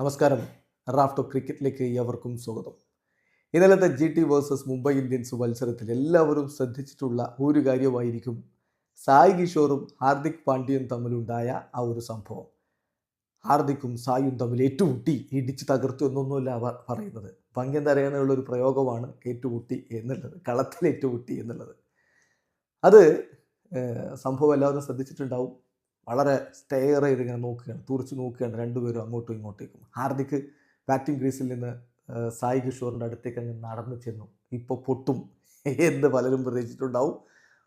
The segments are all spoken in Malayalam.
നമസ്കാരം. റാഫ്റ്റോ ക്രിക്കറ്റിലേക്ക് എവർക്കും സ്വാഗതം. ഇന്നലത്തെ G T versus Mumbai Indians മത്സരത്തിൽ എല്ലാവരും ശ്രദ്ധിച്ചിട്ടുള്ള ഒരു കാര്യമായിരിക്കും സായി കിഷോറും ഹാർദിക് പാണ്ഡ്യയും തമ്മിലുണ്ടായ ആ ഒരു സംഭവം. ഹാർദിക്കും സായും തമ്മിൽ ഏറ്റുമുട്ടി ഇടിച്ച് തകർത്തു എന്നൊന്നുമല്ല അവർ പറയുന്നത്. ഭംഗ്യം തരയാനുള്ള ഒരു പ്രയോഗമാണ് ഏറ്റുമുട്ടി എന്നുള്ളത് കളത്തിൽ ഏറ്റുമുട്ടി എന്നുള്ളത്. അത് സംഭവം എല്ലാവരും ശ്രദ്ധിച്ചിട്ടുണ്ടാവും. വളരെ സ്റ്റെയർ ചെയ്ത് ഇങ്ങനെ നോക്കുകയാണ് തുറച്ച് നോക്കുകയാണ് രണ്ടുപേരും അങ്ങോട്ടും ഇങ്ങോട്ടേക്കും. ഹാർദിക് ബാറ്റിംഗ് ക്രീസിൽ നിന്ന് സായി കിഷോറിന്റെ അടുത്തേക്ക് അങ്ങ് നടന്നു ചെന്നു. ഇപ്പോൾ പൊട്ടും എന്ന് പലരും പ്രതീക്ഷിച്ചിട്ടുണ്ടാവും.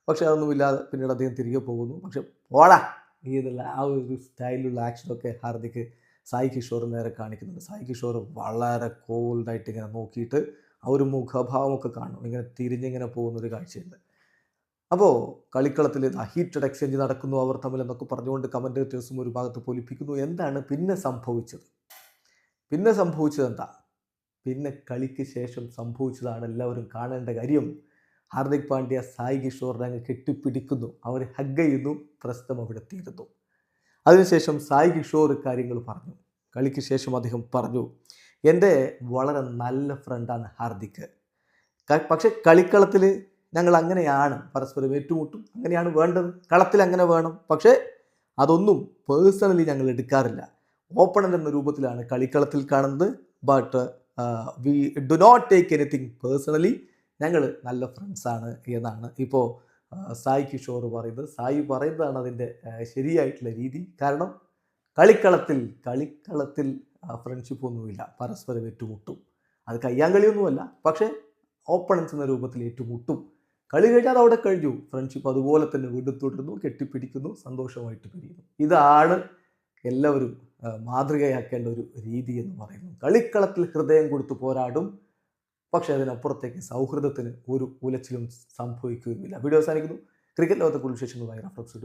പക്ഷെ അതൊന്നുമില്ലാതെ പിന്നീട് അദ്ദേഹം തിരികെ പോകുന്നു. പക്ഷെ പോടാ എന്നുള്ള ആ ഒരു സ്റ്റൈലിലുള്ള ആക്ഷനൊക്കെ ഹാർദിക് സായി കിഷോർ നേരെ കാണിക്കുന്നുണ്ട്. സായി കിഷോർ വളരെ കോൾഡായിട്ട് ഇങ്ങനെ നോക്കിയിട്ട് ആ ഒരു മുഖഭാവമൊക്കെ കാണും. ഇങ്ങനെ തിരിഞ്ഞിങ്ങനെ പോകുന്നൊരു കാഴ്ചയുണ്ട്. അപ്പോൾ കളിക്കളത്തിൽ ഹീറ്റഡ് എക്സ്ചേഞ്ച് നടക്കുന്നു അവർ തമ്മിൽ എന്നൊക്കെ പറഞ്ഞുകൊണ്ട് കമന്റേറ്റേഴ്സും ഒരു ഭാഗത്ത് പൊലിപ്പിക്കുന്നു. എന്താണ് പിന്നെ സംഭവിച്ചത്? പിന്നെ സംഭവിച്ചത് എന്താ? പിന്നെ കളിക്ക് ശേഷം സംഭവിച്ചതാണ് എല്ലാവരും കാണേണ്ട കാര്യം. ഹാർദിക് പാണ്ഡ്യ സായി കിഷോറിനെ അങ്ങ് കെട്ടിപ്പിടിക്കുന്നു. അവർ ഹഗ് ചെയ്യുന്നു പ്രശ്നം അവിടെ തീരുന്നു. അതിനുശേഷം സായി കിഷോർ കാര്യങ്ങൾ പറഞ്ഞു. കളിക്ക് ശേഷം അദ്ദേഹം പറഞ്ഞു എന്റെ വളരെ നല്ല ഫ്രണ്ടാണ് ഹാർദിക്. പക്ഷെ കളിക്കളത്തിൽ ഞങ്ങൾ അങ്ങനെയാണ് പരസ്പരം ഏറ്റുമുട്ടും. അങ്ങനെയാണ് വേണ്ടത്. കളത്തിൽ അങ്ങനെ വേണം. പക്ഷേ അതൊന്നും പേഴ്സണലി ഞങ്ങൾ എടുക്കാറില്ല. ഓപ്പണർ എന്ന രൂപത്തിലാണ് കളിക്കളത്തിൽ കാണുന്നത്. But we do not take anything personally ഞങ്ങൾ നല്ല ഫ്രണ്ട്സാണ് എന്നാണ്. ഇപ്പോൾ സായി കിഷോർ പറയുന്നത്. സായി പറയുന്നതാണ് അതിന്റെ ശരിയായിട്ടുള്ള രീതി. കാരണം കളിക്കളത്തിൽ കളിക്കളത്തിൽ ഫ്രണ്ട്ഷിപ്പ് ഒന്നുമില്ല. പരസ്പരം ഏറ്റുമുട്ടും. അത് കയ്യാങ്കളിയൊന്നുമല്ല. പക്ഷേ ഓപ്പണൻസ് എന്ന രൂപത്തിൽ ഏറ്റുമുട്ടും. കളി കഴിഞ്ഞാൽ അവിടെ കഴിഞ്ഞു. ഫ്രണ്ട്ഷിപ്പ് അതുപോലെ തന്നെ വീണ്ടും തുടരുന്നു കെട്ടിപ്പിടിക്കുന്നു സന്തോഷമായിട്ട് പിരിയുന്നു. ഇതാണ് എല്ലാവരും മാതൃകയാക്കേണ്ട ഒരു രീതി എന്ന് പറയുന്നു. കളിക്കളത്തിൽ ഹൃദയം കൊടുത്ത് പോരാടും പക്ഷേ അതിനപ്പുറത്തേക്ക് സൗഹൃദത്തിന് ഒരു ഉലച്ചിലും സംഭവിക്കുകയുമില്ല. വീഡിയോ അവസാനിക്കുന്നു. ക്രിക്കറ്റ് ലോകത്തെ കുറിച്ച് വിശേഷങ്ങളുമായി റഫ്ലക്സ്